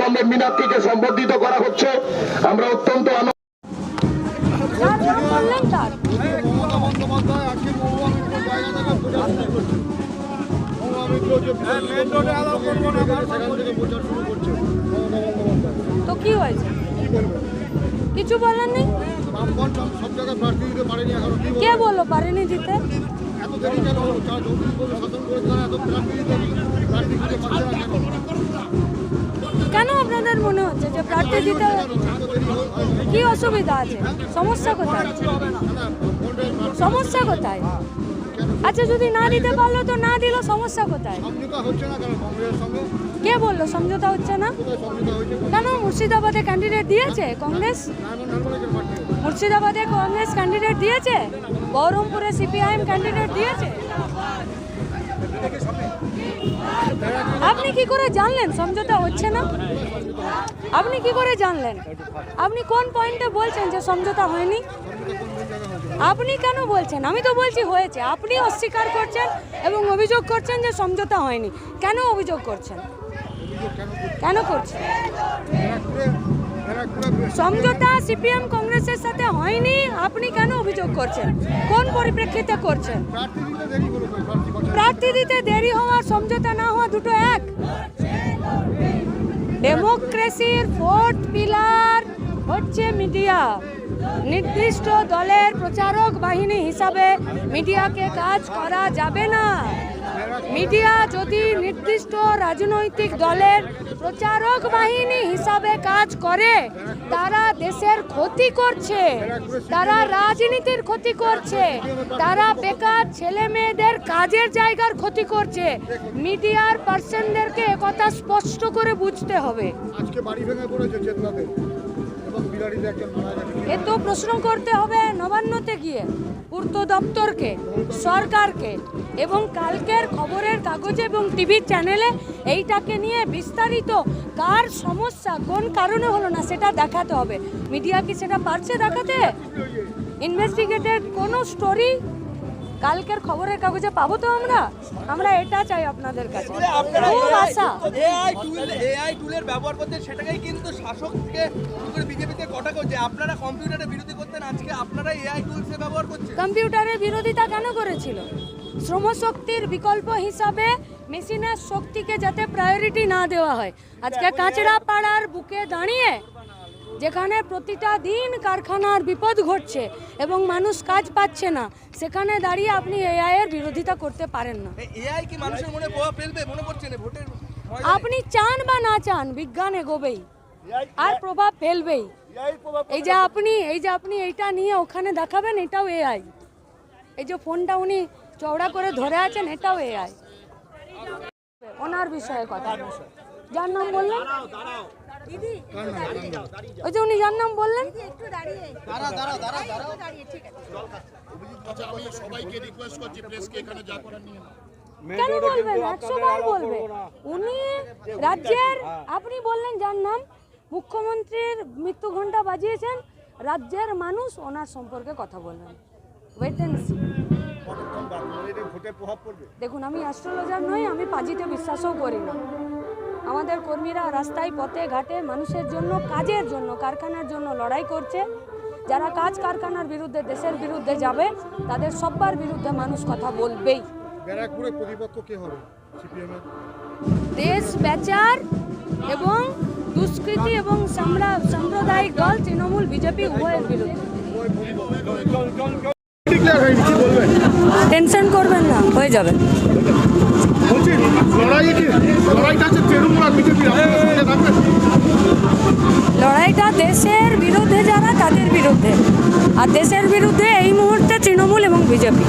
Comrade মীনাক্ষীকে সম্বর্ধিত করা হচ্ছে। আমরা অত্যন্ত আনন্দ থেকে থেকে তো কি হয়েছে? কিছু পারেনি এখনও কি বলল? পারেনি দিতে এত প্রার্থী দিতে কি অসুবিধা আছে? সমস্যা কোথায়? সমস্যা কোথায়? আচ্ছা যদি না দিতে পারল তো না দিল সমস্যা কোথায়? কে বলল সমঝোতা হচ্ছে না? কেন মুর্শিদাবাদে ক্যান্ডিডেট দিয়েছে কংগ্রেস? মুর্শিদাবাদে কংগ্রেস ক্যান্ডিডেট দিয়েছে? বহরমপুরে সিপিআইএম ক্যান্ডিডেট দিয়েছে? আপনি কি করে জানলেন? সমঝোতা হচ্ছে না। আপনি কি করে জানলেন? আপনি কোন পয়েন্টে বলছেন যে সমঝোতা হয়নি? আপনি কেন বলছেন? আমি তো বলছি হয়েছে। আপনি অস্বীকার করছেন এবং অভিযোগ করছেন যে সমঝোতা হয়নি। কেন অভিযোগ করছেন? কেন করছেন? সমঝোতা সিপিএম কংগ্রেসের সাথে হয়নি, আপনি কেন অভিযোগ করছেন? কোন পরিপ্রেক্ষিতে করছেন? প্রার্থী দিতে দেরি হওয়া, সমঝোতা না হওয়া দুটো এক। ডেমোক্রেসির ফোর্থ পিলার হচ্ছে মিডিয়া। নির্দিষ্ট দলের প্রচারক বাহিনী হিসাবে মিডিয়াকে কাজ করা যাবে না। মিডিয়া যদি নির্দিষ্ট রাজনৈতিক দলের প্রচারক বাহিনী হিসাবে কাজ করে, তারা দেশের ক্ষতি করছে, তারা রাজনীতির ক্ষতি করছে, তারা বেকার ছেলে মেয়েদের কাজের জায়গার ক্ষতি করছে, মিডিয়ার পার্সনদেরকে একথা স্পষ্ট করে বুঝতে হবে। আজকে বাড়ি ভেঙে পড়েছে এ তো প্রশ্ন করতে হবে নবান্নতে গিয়ে পূর্ত দপ্তরকে সরকারকে এবং কালকের খবরের কাগজে এবং টিভি চ্যানেলে এইটাকে নিয়ে বিস্তারিত কার সমস্যা কোন কারণে হলো না সেটা দেখাতে হবে। মিডিয়া কি সেটা পারছে দেখাতে? ইনভেস্টিগেটেড কোনো স্টোরি কালকের খবরের কাগজে পাবো তো আমরা? আমরা এটা চাই আপনাদের কাছে। খুব আশা। এআই টুল এআই টুলের ব্যবহার করতে সেটাকেই কিন্তু শাসককে করে বিজেপিতে কটা করছে। আপনারা কম্পিউটারের বিরোধী করতেন আজকে আপনারা এআই টুলসে ব্যবহার করছেন। কম্পিউটারের বিরোধিতা কেন করেছিল? শ্রমশক্তির বিকল্প হিসাবে মেশিনের শক্তিকে যাতে প্রায়োরিটি না দেওয়া হয়। আজকে কাঁচড়া পাড়ার বুকে দাঁড়িয়ে যেখানে প্রতিটা দিন কারখানার বিপদ ঘটছে এবং মানুষ কাজ পাচ্ছে না সেখানে দাঁড়িয়ে আপনি এআই এর বিরোধিতা করতে পারেন না। এআই কি মানুষের মনে প্রভাব ফেলবে? মনে করছেন ভোটের আপনি চান বা না চান বিজ্ঞান এগোবেই আর প্রভাব ফেলবেই। এই যে আপনি এই যে আপনি এইটা নিয়ে ওখানে দেখাবেন এটাও এআই এই যে ফোনটা উনি চওড়া করে ধরে আছেন এটাও এআই ওনার বিষয়ে কথা। যার নাম বললেন? ওই যে উনি যার নাম বললেন? কেন বলবেন? একশো বার বলবে উনি রাজ্যের আপনি বললেন যার নাম। মুখ্যমন্ত্রীর মৃত্যু ঘণ্টা বাজিয়েছেন। রাজ্যের মানুষ ওনার সম্পর্কে কথা বলবেন। ওয়েট অ্যান্ড সি ভোটে প্রভাব পড়বে? দেখুন আমি অ্যাস্ট্রোলজার নই আমি পাজিতে বিশ্বাসও করি না। আমাদের কর্মীরা রাস্তায় পথে ঘাটে মানুষের জন্য কাজের জন্য কারখানার জন্য লড়াই করছে। যারা কাজ কারখানার বিরুদ্ধে দেশের বিরুদ্ধে যাবে তাদের সব্বার বিরুদ্ধে মানুষ কথা বলবেই। ব্যারাকপুরে প্রতিপক্ষ কে হবে দেশ বেচার এবং দুষ্কৃতি এবং সাম্প্রদায়িক দল তৃণমূল বিজেপি উভয়ের বিরুদ্ধে। টেনশন করবেন না হয়ে যাবে। বিরুদ্ধে। আর দেশের বিরুদ্ধে এই মুহূর্তে তৃণমূল এবং বিজেপি।